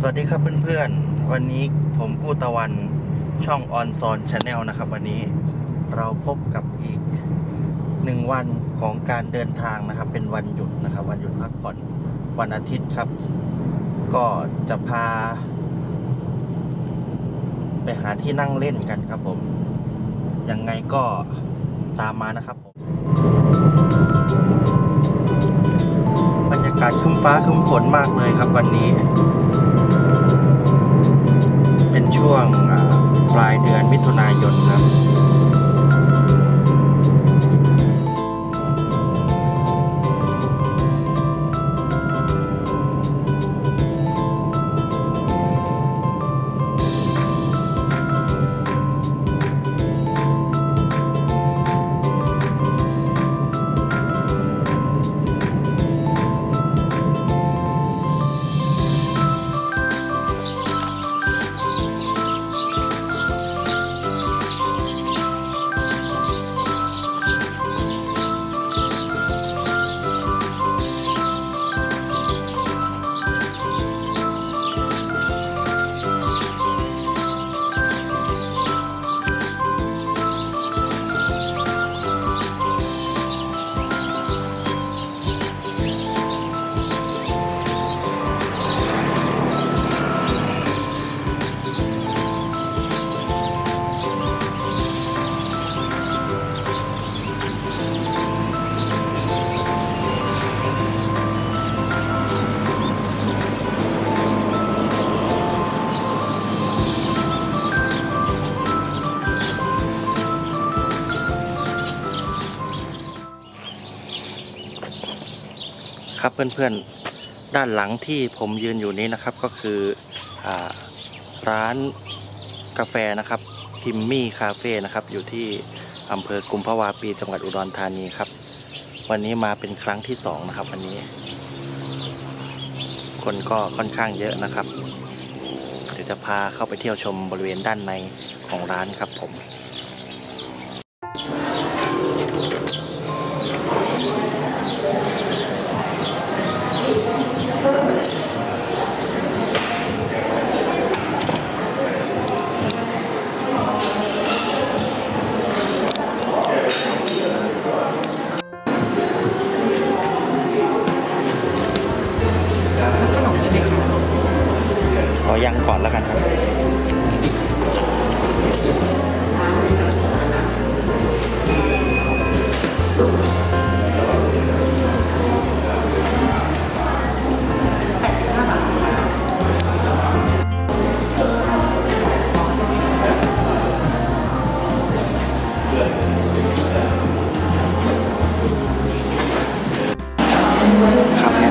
สวัสดีครับเพื่อนๆ วันนี้ผมกู้ตะวันช่องออนซอนชาแนลนะครับ วันนี้เราพบกับอีกหนึ่งวันของการเดินทางนะครับ เป็นวันหยุดนะครับ วันหยุดพักผ่อนวันอาทิตย์ครับ ก็จะพา ไปหาที่นั่งเล่นกันครับผม ยังไงก็ตามมานะครับผมบรรยากาศคึ้มฟ้าคึ้มฝนมากเลยครับวันนี้ ช่วงปลายเดือนมิถุนายนครับ ครับเพื่อนๆ ด้านหลังที่ผมยืนอยู่นี้นะครับก็คืออร้านกาแฟนะครับพิมมี่คาเฟ่นะครับอยู่ที่อำเภอกุมภาวาปีจังหวัดอุดรธานีครับ วันนี้มาเป็นครั้งที่สองนะครับวันนี้ คนก็ค่อนข้างเยอะนะครับเดี๋ยวจะพาเข้าไปเที่ยวชมบริเวณด้านในของร้านครับผม ยังก่อนแล้วกันครับ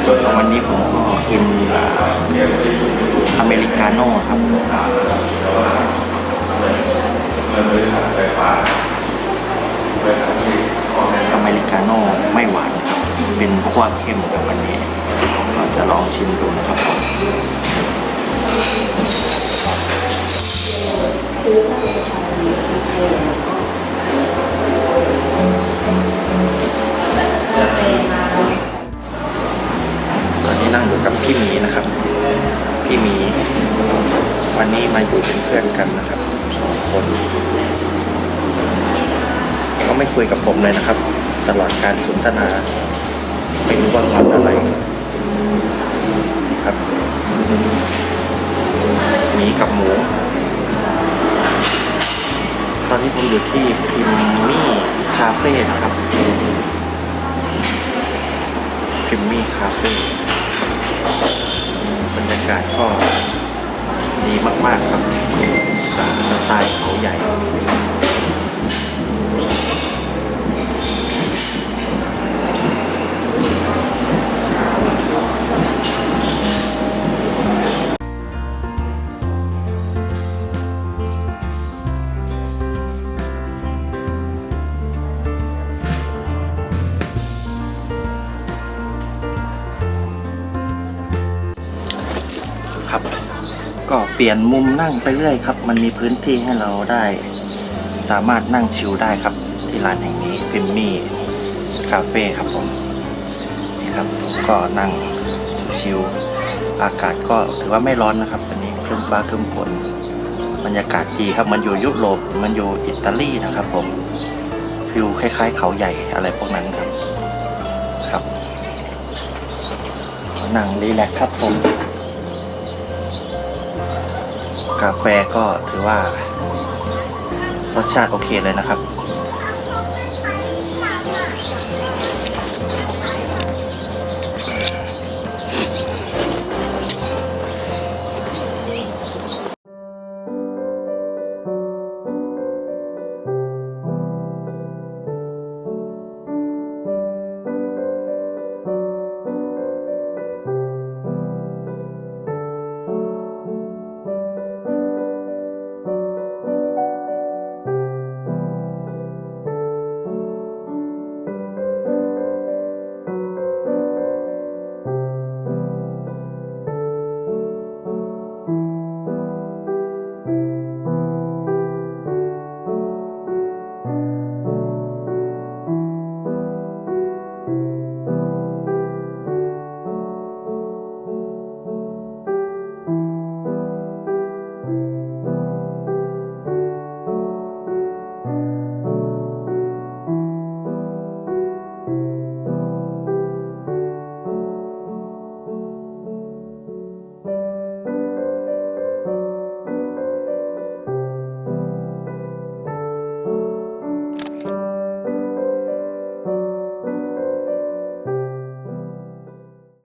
ส่วนของวันนี้ผมก็กินอเมริกาโน่ครับอเมริกาโน่ไม่หวานครับ เป็นขั้วเข้มครับวันนี้ก็จะลองชิมดูนะครับผม วันนี้มาอยู่เป็นเพื่อนกันนะครับสองคนก็ไม่คุยกับผมเลยนะครับ ตลอดการสนทนาไม่รู้ว่างอนอะไรครับหมีกับหมู ตอนนี้ผมอยู่ที่พิมมี่คาเฟ่นะครับพิมมี่คาเฟ่บรรยากาศก็ ดีมากๆครับสไตล์เขาใหญ่ ก็เปลี่ยนมุมนั่งไปเรื่อยครับ มันมีพื้นที่ให้เราได้ สามารถนั่งชิลได้ครับ ที่ร้านแห่งนี้พิมมี่คาเฟ่ครับผมนี่ครับก็นั่งชิลๆอากาศก็ถือว่าไม่ร้อนนะครับวันนี้ครึ้มฟ้าครึ้มฝนบรรยากาศดีครับ มันอยู่ยุโรปมันอยู่อิตาลีนะครับผมฟิลคล้ายๆ เขาใหญ่อะไรพวกนั้นครับครับนั่งรีแลกครับผม กาแฟก็ถือว่ารสชาติโอเคเลยนะครับ